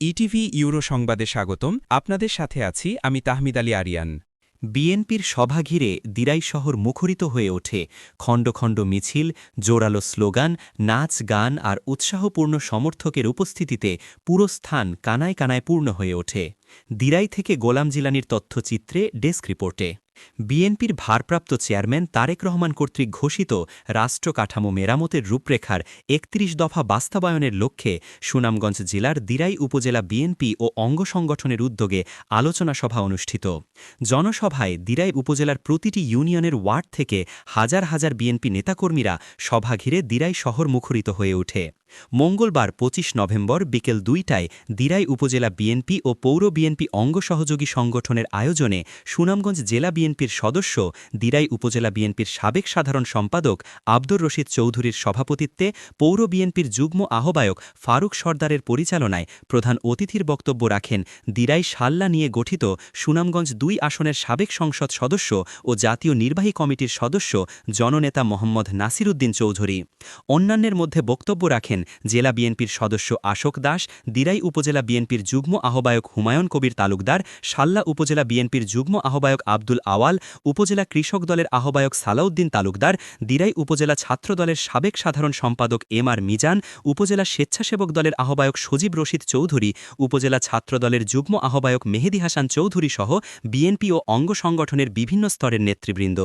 ETV euro সংবাদে স্বাগতম। আপনাদের সাথে আছি আমি তাহমিদ আলী আরিয়ান। বিএনপির সভা ঘিরে দিরাই শহর মুখরিত হয়ে ওঠে। খণ্ড খণ্ড মিছিল, জোরালো স্লোগান, নাচ, গান আর উৎসাহপূর্ণ সমর্থকের উপস্থিতিতে পুরো স্থান কানায় কানায় পূর্ণ হয়ে ওঠে। দিরাই থেকে গোলাম জিলানির তথ্যচিত্রে ডেস্ক রিপোর্টে। বিএনপির ভারপ্রাপ্ত চেয়ারম্যান তারেক রহমান কর্তৃক ঘোষিত রাষ্ট্র কাঠামো মেরামতের রূপরেখার একত্রিশ দফা বাস্তবায়নের লক্ষ্যে সুনামগঞ্জ জেলার দিরাই উপজেলা বিএনপি ও অঙ্গ সংগঠনের উদ্যোগে আলোচনা সভা অনুষ্ঠিত। জনসভায় দিরাই উপজেলার প্রতিটি ইউনিয়নের ওয়ার্ড থেকে হাজার হাজার বিএনপি নেতাকর্মীরা সভা ঘিরে দিরাই শহর মুখরিত হয়ে ওঠে। মঙ্গলবার ২৫ নভেম্বর বিকেল দুইটায় দিরাই উপজেলা বিএনপি ও পৌর বিএনপি অঙ্গ সহযোগী সংগঠনের আয়োজনে সুনামগঞ্জ জেলা বিএনপির সদস্য, দিরাই উপজেলা বিএনপির সাবেক সাধারণ সম্পাদক আব্দুর রশিদ চৌধুরীর সভাপতিত্বে পৌর বিএনপির যুগ্ম আহ্বায়ক ফারুক সর্দারের পরিচালনায় প্রধান অতিথির বক্তব্য রাখেন দিরাই সাল্লা নিয়ে গঠিত সুনামগঞ্জ দুই আসনের সাবেক সংসদ সদস্য ও জাতীয় নির্বাহী কমিটির সদস্য জননেতা মোহাম্মদ নাসিরুদ্দিন চৌধুরী। অন্যান্যের মধ্যে বক্তব্য রাখেন জেলা বিএনপির সদস্য আশোক দাস, দিরাই উপজেলা বিএনপির যুগ্ম আহ্বায়ক হুমায়ুন কবির তালুকদার সাল্লা উপজেলা বিএনপির যুগ্ম আহ্বায়ক আব্দুল আওয়াল, উপজেলা কৃষক দলের আহ্বায়ক সালাউদ্দিন তালুকদার, দিরাই উপজেলা ছাত্র দলের সাবেক সাধারণ সম্পাদক এম আর মিজান, উপজেলা স্বেচ্ছাসেবক দলের আহ্বায়ক সজীব রশিদ চৌধুরী, উপজেলা ছাত্র দলের যুগ্ম আহ্বায়ক মেহেদি হাসান চৌধুরী সহ বিএনপি ও অঙ্গ সংগঠনের বিভিন্ন স্তরের নেতৃবৃন্দ।